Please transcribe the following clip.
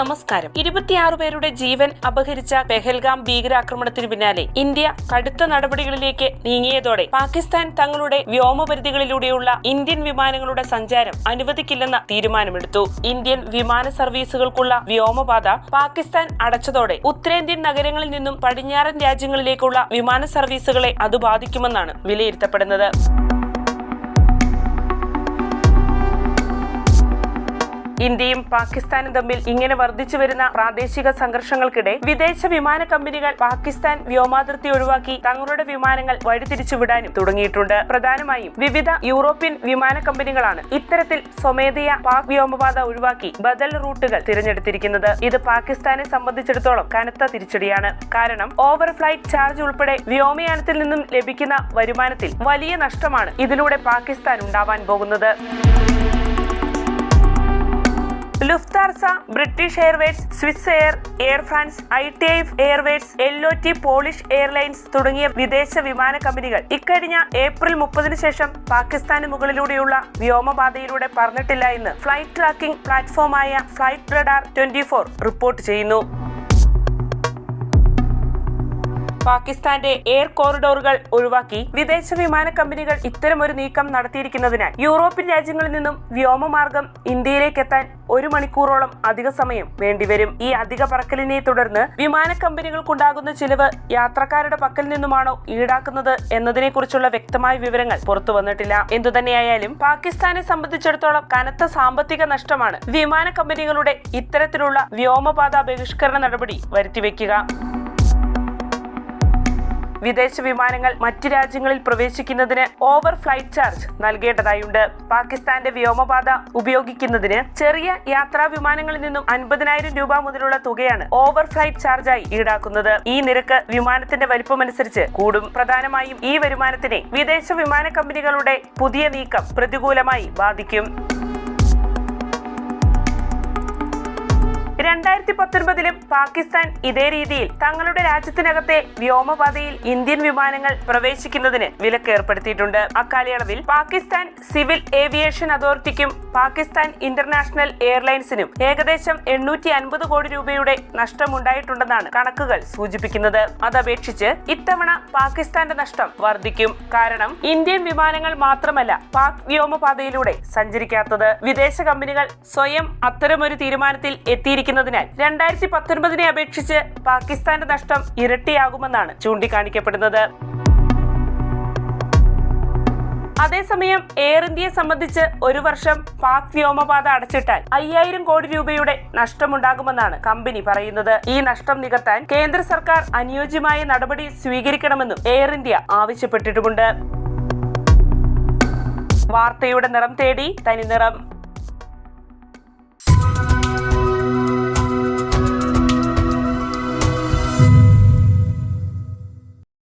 നമസ്കാരം. ഇരുപത്തിയാറ് പേരുടെ ജീവൻ അപഹരിച്ച പെഹൽഗാം ഭീകരാക്രമണത്തിന് പിന്നാലെ ഇന്ത്യ കടുത്ത നടപടികളിലേക്ക് നീങ്ങിയതോടെ പാകിസ്ഥാൻ തങ്ങളുടെ വ്യോമപരിധികളിലൂടെയുള്ള ഇന്ത്യൻ വിമാനങ്ങളുടെ സഞ്ചാരം അനുവദിക്കില്ലെന്ന തീരുമാനമെടുത്തു. ഇന്ത്യൻ വിമാന സർവീസുകൾക്കുള്ള വ്യോമപാത പാകിസ്ഥാൻ അടച്ചതോടെ ഉത്തരേന്ത്യൻ നഗരങ്ങളിൽ നിന്നും പടിഞ്ഞാറൻ രാജ്യങ്ങളിലേക്കുള്ള വിമാന സർവീസുകളെ അത് ബാധിക്കുമെന്നാണ് വിലയിരുത്തപ്പെടുന്നത്. ഇന്ത്യയും പാകിസ്ഥാനും തമ്മിൽ ഇങ്ങനെ വർദ്ധിച്ചു വരുന്ന പ്രാദേശിക സംഘർഷങ്ങൾക്കിടെ വിദേശ വിമാന കമ്പനികൾ പാകിസ്ഥാൻ വ്യോമാതിർത്തി ഒഴിവാക്കി തങ്ങളുടെ വിമാനങ്ങൾ വഴിതിരിച്ചുവിടാനും തുടങ്ങിയിട്ടുണ്ട്. പ്രധാനമായും വിവിധ യൂറോപ്യൻ വിമാന കമ്പനികളാണ് ഇത്തരത്തിൽ സ്വമേധയാ പാക് വ്യോമപാത ഒഴിവാക്കി ബദൽ റൂട്ടുകൾ തിരഞ്ഞെടുത്തിരിക്കുന്നത്. ഇത് പാകിസ്ഥാനെ സംബന്ധിച്ചിടത്തോളം കനത്ത തിരിച്ചടിയാണ്. കാരണം ഓവർ ഫ്ലൈറ്റ് ചാർജ് ഉൾപ്പെടെ വ്യോമയാനത്തിൽ നിന്നും ലഭിക്കുന്ന വരുമാനത്തിൽ വലിയ നഷ്ടമാണ് ഇതിലൂടെ പാകിസ്ഥാൻ ഉണ്ടാവാൻ പോകുന്നത്. Lufthansa British Airways Swiss Air Air France I T A Airways L O T Polish Airlines തുടങ്ങിയ വിദേശ വിമാന കമ്പനികൾ ഇക്കഴിഞ്ഞ ഏപ്രിൽ മുപ്പതിനു ശേഷം പാകിസ്ഥാന് മുകളിലൂടെയുള്ള വ്യോമപാതയിലൂടെ പറഞ്ഞിട്ടില്ല എന്ന് ഫ്ലൈറ്റ് ട്രാക്കിംഗ് പ്ലാറ്റ്ഫോമായ ഫ്ലൈറ്റ് റഡാർ ട്വന്റി റിപ്പോർട്ട് ചെയ്യുന്നു. പാകിസ്ഥാന്റെ എയർ കോറിഡോറുകൾ ഒഴിവാക്കി വിദേശ വിമാന കമ്പനികൾ ഇത്തരമൊരു നീക്കം നടത്തിയിരിക്കുന്നതിനാൽ യൂറോപ്യൻ രാജ്യങ്ങളിൽ നിന്നും വ്യോമമാർഗം ഇന്ത്യയിലേക്ക് എത്താൻ ഒരു മണിക്കൂറോളം അധിക സമയം വേണ്ടിവരും. ഈ അധിക പറക്കലിനെ തുടർന്ന് വിമാന കമ്പനികൾക്കുണ്ടാകുന്ന ചിലവ് യാത്രക്കാരുടെ പക്കൽ നിന്നുമാണോ ഈടാക്കുന്നത് എന്നതിനെക്കുറിച്ചുള്ള വ്യക്തമായ വിവരങ്ങൾ പുറത്തു വന്നിട്ടില്ല. എന്തുതന്നെയായാലും പാകിസ്ഥാനെ സംബന്ധിച്ചിടത്തോളം കനത്ത സാമ്പത്തിക നഷ്ടമാണ് വിമാന കമ്പനികളുടെ ഇത്തരത്തിലുള്ള വ്യോമപാത ബഹിഷ്കരണ നടപടി വരുത്തിവെക്കുക. വിദേശ വിമാനങ്ങൾ മറ്റു രാജ്യങ്ങളിൽ പ്രവേശിക്കുന്നതിന് ഓവർ ഫ്ലൈറ്റ് ചാർജ് നൽകേണ്ടതായുണ്ട്. പാകിസ്ഥാന്റെ വ്യോമപാത ഉപയോഗിക്കുന്നതിന് ചെറിയ യാത്രാ വിമാനങ്ങളിൽ നിന്നും അൻപതിനായിരം രൂപ മുതലുള്ള തുകയാണ് ഓവർ ഫ്ലൈറ്റ് ചാർജായി ഈടാക്കുന്നത്. ഈ നിരക്ക് വിമാനത്തിന്റെ വലിപ്പമനുസരിച്ച് കൂടും. പ്രധാനമായും ഈ വരുമാനത്തിനെ വിദേശ വിമാന കമ്പനികളുടെ പുതിയ നീക്കം പ്രതികൂലമായി ബാധിക്കും. രണ്ടായിരത്തി പത്തൊൻപതിലും പാകിസ്ഥാൻ ഇതേ രീതിയിൽ തങ്ങളുടെ രാജ്യത്തിനകത്തെ വ്യോമപാതയിൽ ഇന്ത്യൻ വിമാനങ്ങൾ പ്രവേശിക്കുന്നതിന് വിലക്ക് ഏർപ്പെടുത്തിയിട്ടുണ്ട് അക്കാലയളവിൽ പാകിസ്ഥാൻ സിവിൽ ഏവിയേഷൻ അതോറിറ്റിക്കും പാകിസ്ഥാൻ ഇന്റർനാഷണൽ എയർലൈൻസിനും ഏകദേശം എണ്ണൂറ്റി അൻപത് കോടി രൂപയുടെ നഷ്ടമുണ്ടായിട്ടുണ്ടെന്നാണ് കണക്കുകൾ സൂചിപ്പിക്കുന്നത്. അതപേക്ഷിച്ച് ഇത്തവണ പാകിസ്ഥാന്റെ നഷ്ടം വർദ്ധിക്കും. കാരണം ഇന്ത്യൻ വിമാനങ്ങൾ മാത്രമല്ല പാക് വ്യോമപാതയിലൂടെ സഞ്ചരിക്കാത്തത്. വിദേശ കമ്പനികൾ സ്വയം അത്തരമൊരു തീരുമാനത്തിൽ എത്തിയിരിക്കുന്നതിനാൽ രണ്ടായിരത്തി പത്തൊൻപതിനെ അപേക്ഷിച്ച് പാകിസ്ഥാന്റെ നഷ്ടം ഇരട്ടിയാകുമെന്നാണ് ചൂണ്ടിക്കാണിക്കപ്പെടുന്നത്. അതേസമയം എയർ ഇന്ത്യയെ സംബന്ധിച്ച് ഒരു വർഷം പാക് വ്യോമപാത അടച്ചിട്ടാൽ അയ്യായിരം കോടി രൂപയുടെ നഷ്ടമുണ്ടാകുമെന്നാണ് കമ്പനി പറയുന്നത്. ഈ നഷ്ടം നികത്താൻ കേന്ദ്ര സർക്കാർ അനുയോജ്യമായ നടപടി സ്വീകരിക്കണമെന്നും എയർ ഇന്ത്യ ആവശ്യപ്പെട്ടിട്ടുമുണ്ട്. വാർത്തയുടെ നിറം തേടി തനി നിറം.